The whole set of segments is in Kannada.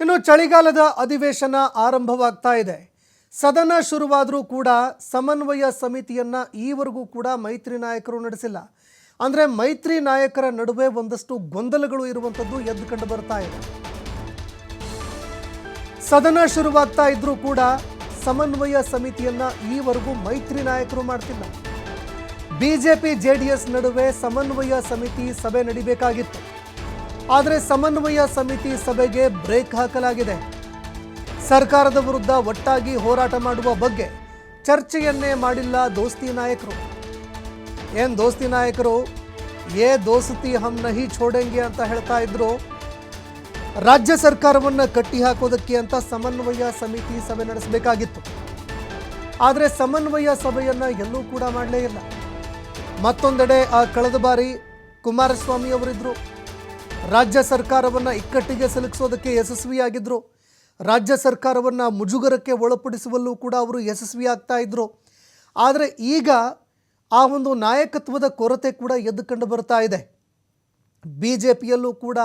ಇನ್ನು ಚಳಿಗಾಲದ ಅಧಿವೇಶನ ಆರಂಭವಾಗ್ತಾ ಇದೆ. ಸದನ ಶುರುವಾದರೂ ಕೂಡ ಸಮನ್ವಯ ಸಮಿತಿಯನ್ನ ಈವರೆಗೂ ಕೂಡ ಮೈತ್ರಿ ನಾಯಕರು ನಡೆಸಿಲ್ಲ. ಅಂದರೆ ಮೈತ್ರಿ ನಾಯಕರ ನಡುವೆ ಒಂದಷ್ಟು ಗೊಂದಲಗಳು ಇರುವಂಥದ್ದು ಎದ್ದು ಕಂಡು ಬರ್ತಾ ಇದೆ. ಸದನ ಶುರುವಾಗ್ತಾ ಇದ್ರೂ ಕೂಡ ಸಮನ್ವಯ ಸಮಿತಿಯನ್ನ ಈವರೆಗೂ ಮೈತ್ರಿ ನಾಯಕರು ಮಾಡ್ತಿಲ್ಲ. ಬಿಜೆಪಿ, ಜೆಡಿಎಸ್ ನಡುವೆ ಸಮನ್ವಯ ಸಮಿತಿ ಸಭೆ ನಡಿಬೇಕಾಗಿತ್ತು. ಆದರೆ ಸಮನ್ವಯ ಸಮಿತಿ ಸಭೆಗೆ ಬ್ರೇಕ್ ಹಾಕಲಾಗಿದೆ. ಸರ್ಕಾರದ ವಿರುದ್ಧ ಒಟ್ಟಾಗಿ ಹೋರಾಟ ಮಾಡುವ ಬಗ್ಗೆ ಚರ್ಚೆಯನ್ನೇ ಮಾಡಿಲ್ಲ ದೋಸ್ತಿ ನಾಯಕರು. ಏನ್ ದೋಸ್ತಿ ನಾಯಕರು? ಏ ದೋಸ್ತಿ ಹಮ್ ನಹಿ ಛೋಡೆಂಗೆ ಅಂತ ಹೇಳ್ತಾ ಇದ್ರು. ರಾಜ್ಯ ಸರ್ಕಾರವನ್ನ ಕಟ್ಟಿ ಹಾಕೋದಕ್ಕೆ ಅಂತ ಸಮನ್ವಯ ಸಮಿತಿ ಸಭೆ ನಡೆಸಬೇಕಾಗಿತ್ತು. ಆದರೆ ಸಮನ್ವಯ ಸಭೆಯನ್ನ ಎಲ್ಲೂ ಕೂಡ ಮಾಡಲೇ ಇಲ್ಲ. ಮತ್ತೊಂದೆಡೆ ಆ ಕಳೆದ ಬಾರಿ ಕುಮಾರಸ್ವಾಮಿ ಅವರಿದ್ರು. ರಾಜ್ಯ ಸರ್ಕಾರವನ್ನು ಇಕ್ಕಟ್ಟಿಗೆ ಸಿಲುಕಿಸೋದಕ್ಕೆ ಯಶಸ್ವಿಯಾಗಿದ್ದರು ರಾಜ್ಯ ಸರ್ಕಾರವನ್ನು ಮುಜುಗರಕ್ಕೆ ಒಳಪಡಿಸುವಲ್ಲೂ ಕೂಡ ಅವರು ಯಶಸ್ವಿ ಆಗ್ತಾ ಇದ್ರು. ಆದರೆ ಈಗ ಆ ಒಂದು ನಾಯಕತ್ವದ ಕೊರತೆ ಕೂಡ ಎದ್ದು ಕಂಡು ಬರ್ತಾ ಇದೆ. ಬಿ ಜೆ ಪಿಯಲ್ಲೂ ಕೂಡ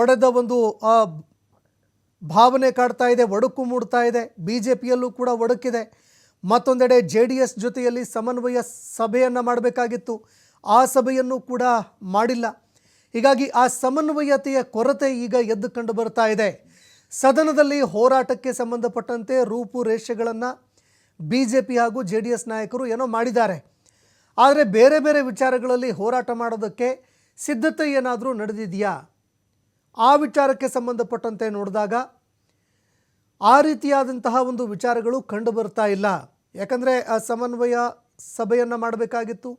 ಒಡೆದ ಒಂದು ಭಾವನೆ ಕಾಡ್ತಾ ಇದೆ, ಒಡಕು ಮೂಡ್ತಾ ಇದೆ. ಬಿ ಜೆ ಪಿಯಲ್ಲೂ ಕೂಡ ಒಡಕಿದೆ. ಮತ್ತೊಂದೆಡೆ ಜೆ ಡಿ ಎಸ್ ಜೊತೆಯಲ್ಲಿ ಸಮನ್ವಯ ಸಭೆಯನ್ನು ಮಾಡಬೇಕಾಗಿತ್ತು. ಆ ಸಭೆಯನ್ನು ಕೂಡ ಮಾಡಿಲ್ಲ. ಹೀಗಾಗಿ ಆ ಸಮನ್ವಯತೆಯ ಕೊರತೆ ಈಗ ಎದ್ದು ಕಂಡು ಬರ್ತಾ ಇದೆ. ಸದನದಲ್ಲಿ ಹೋರಾಟಕ್ಕೆ ಸಂಬಂಧಪಟ್ಟಂತೆ ರೂಪುರೇಷೆಗಳನ್ನು ಬಿ ಜೆ ಪಿ ಹಾಗೂ ಜೆ ಡಿ ಎಸ್ ನಾಯಕರು ಏನೋ ಮಾಡಿದ್ದಾರೆ. ಆದರೆ ಬೇರೆ ಬೇರೆ ವಿಚಾರಗಳಲ್ಲಿ ಹೋರಾಟ ಮಾಡೋದಕ್ಕೆ ಸಿದ್ಧತೆ ಏನಾದರೂ ನಡೆದಿದೆಯಾ? ಆ ವಿಚಾರಕ್ಕೆ ಸಂಬಂಧಪಟ್ಟಂತೆ ನೋಡಿದಾಗ ಆ ರೀತಿಯಾದಂತಹ ಒಂದು ವಿಚಾರಗಳು ಕಂಡು ಬರ್ತಾ ಇಲ್ಲ. ಯಾಕಂದರೆ ಆ ಸಮನ್ವಯ ಸಭೆಯನ್ನು ಮಾಡಬೇಕಾಗಿತ್ತು,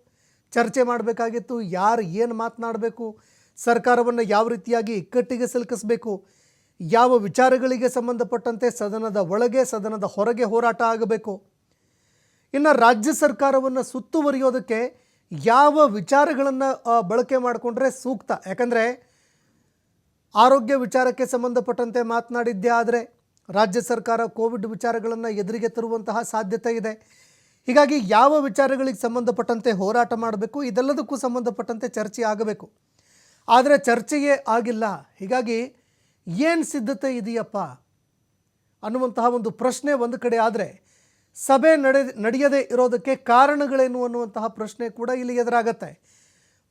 ಚರ್ಚೆ ಮಾಡಬೇಕಾಗಿತ್ತು, ಯಾರು ಏನು ಮಾತನಾಡಬೇಕು ಸರ್ಕಾರವನ್ನು ಯಾವ ರೀತಿಯಾಗಿ ಇಕ್ಕಟ್ಟಿಗೆ ಸಿಲುಕಿಸಬೇಕು? ಯಾವ ವಿಚಾರಗಳಿಗೆ ಸಂಬಂಧಪಟ್ಟಂತೆ ಸದನದ ಒಳಗೆ, ಸದನದ ಹೊರಗೆ ಹೋರಾಟ ಆಗಬೇಕು? ಇನ್ನು ರಾಜ್ಯ ಸರ್ಕಾರವನ್ನು ಸುತ್ತುವರಿಯೋದಕ್ಕೆ ಯಾವ ವಿಚಾರಗಳನ್ನು ಬಳಕೆ ಮಾಡಿಕೊಂಡ್ರೆ ಸೂಕ್ತ? ಯಾಕಂದರೆ ಆರೋಗ್ಯ ವಿಚಾರಕ್ಕೆ ಸಂಬಂಧಪಟ್ಟಂತೆ ಮಾತನಾಡಿದ್ದೇ ಆದರೆ ರಾಜ್ಯ ಸರ್ಕಾರ ಕೋವಿಡ್ ವಿಚಾರಗಳನ್ನು ಎದುರಿಗೆ ತರುವಂತಹ ಸಾಧ್ಯತೆ ಇದೆ. ಹೀಗಾಗಿ ಯಾವ ವಿಚಾರಗಳಿಗೆ ಸಂಬಂಧಪಟ್ಟಂತೆ ಹೋರಾಟ ಮಾಡಬೇಕು? ಇದೆಲ್ಲದಕ್ಕೂ ಸಂಬಂಧಪಟ್ಟಂತೆ ಚರ್ಚೆ ಆಗಬೇಕು. ಆದರೆ ಚರ್ಚೆಯೇ ಆಗಿಲ್ಲ. ಹೀಗಾಗಿ ಏನು ಸಿದ್ಧತೆ ಇದೆಯಪ್ಪ? ಅನ್ನುವಂತಹ ಒಂದು ಪ್ರಶ್ನೆ ಒಂದು ಕಡೆ ಆದರೆ ಸಭೆ ನಡೆ, ನಡೆಯದೇ ಇರೋದಕ್ಕೆ ಕಾರಣಗಳೇನು ಅನ್ನುವಂತಹ ಪ್ರಶ್ನೆ ಕೂಡ ಇಲ್ಲಿ ಎದುರಾಗತ್ತೆ.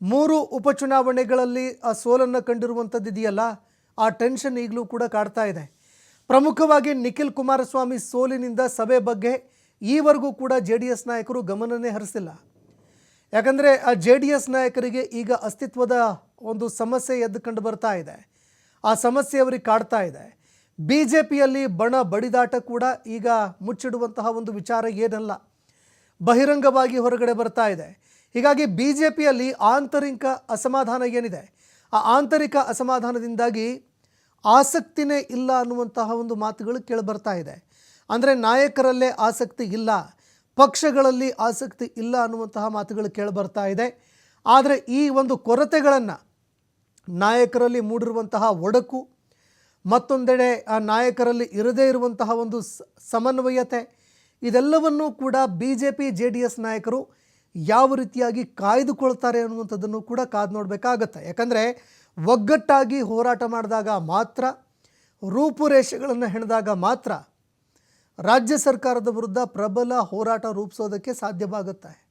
ಮೂರು ಉಪಚುನಾವಣೆಗಳಲ್ಲಿ ಆ ಸೋಲನ್ನು ಕಂಡಿರುವಂಥದ್ದು ಇದೆಯಲ್ಲ, ಆ ಟೆನ್ಷನ್ ಈಗಲೂ ಕೂಡ ಕಾಡ್ತಾ ಇದೆ. ಪ್ರಮುಖವಾಗಿ ನಿಖಿಲ್ ಕುಮಾರಸ್ವಾಮಿ ಸೋಲಿನಿಂದ ಸಭೆ ಬಗ್ಗೆ ಈವರೆಗೂ ಕೂಡ ಜೆ ಡಿ ಎಸ್ ನಾಯಕರು ಗಮನನೇ ಹರಿಸಿಲ್ಲ. ಯಾಕಂದರೆ ಆ ಜೆ ಡಿ ಎಸ್ ನಾಯಕರಿಗೆ ಈಗ ಅಸ್ತಿತ್ವದ ಒಂದು ಸಮಸ್ಯೆ ಎದ್ದು ಕಂಡು ಬರ್ತಾ ಇದೆ. ಆ ಸಮಸ್ಯೆ ಅವರಿಗೆ ಕಾಡ್ತಾ ಇದೆ. ಬಿ ಜೆ ಪಿಯಲ್ಲಿ ಬಣ ಬಡಿದಾಟ ಕೂಡ ಈಗ ಮುಚ್ಚಿಡುವಂತಹ ಒಂದು ವಿಚಾರ ಏನಲ್ಲ. ಬಹಿರಂಗವಾಗಿ ಹೊರಗಡೆ ಬರ್ತಾ ಇದೆ. ಹೀಗಾಗಿ ಬಿ ಜೆ ಪಿಯಲ್ಲಿ ಆಂತರಿಕ ಅಸಮಾಧಾನ ಏನಿದೆ? ಆ ಆಂತರಿಕ ಅಸಮಾಧಾನದಿಂದಾಗಿ ಆಸಕ್ತಿನೇ ಇಲ್ಲ ಅನ್ನುವಂತಹ ಒಂದು ಮಾತುಗಳು ಕೇಳಿಬರ್ತಾ ಇದೆ. ಅಂದರೆ ನಾಯಕರಲ್ಲೇ ಆಸಕ್ತಿ ಇಲ್ಲ, ಪಕ್ಷಗಳಲ್ಲಿ ಆಸಕ್ತಿ ಇಲ್ಲ ಅನ್ನುವಂತಹ ಮಾತುಗಳು ಕೇಳಿಬರ್ತಾ ಇದೆ. ಆದರೆ ಈ ಒಂದು ಕೊರತೆಗಳನ್ನು ನಾಯಕರಲ್ಲಿ ಮೂಡಿರುವಂತಹ ಒಡಕು, ಮತ್ತೊಂದೆಡೆ ಆ ನಾಯಕರಲ್ಲಿ ಇರದೇ ಇರುವಂತಹ ಒಂದು ಸಮನ್ವಯತೆ, ಇದೆಲ್ಲವನ್ನೂ ಕೂಡ B J P J D S ನಾಯಕರು ಯಾವ ರೀತಿಯಾಗಿ ಕಾಯ್ದುಕೊಳ್ತಾರೆ ಅನ್ನುವಂಥದ್ದನ್ನು ಕೂಡ ಕಾದು ನೋಡಬೇಕಾಗತ್ತೆ. ಯಾಕಂದರೆ ಒಗ್ಗಟ್ಟಾಗಿ ಹೋರಾಟ ಮಾಡಿದಾಗ ಮಾತ್ರ, ರೂಪುರೇಷೆಗಳನ್ನು ಹೆಣದಾಗ ಮಾತ್ರ ರಾಜ್ಯ ಸರ್ಕಾರದ ವಿರುದ್ಧ ಪ್ರಬಲ ಹೋರಾಟ ರೂಪಿಸೋದಕ್ಕೆ ಸಾಧ್ಯವಾಗುತ್ತೆ.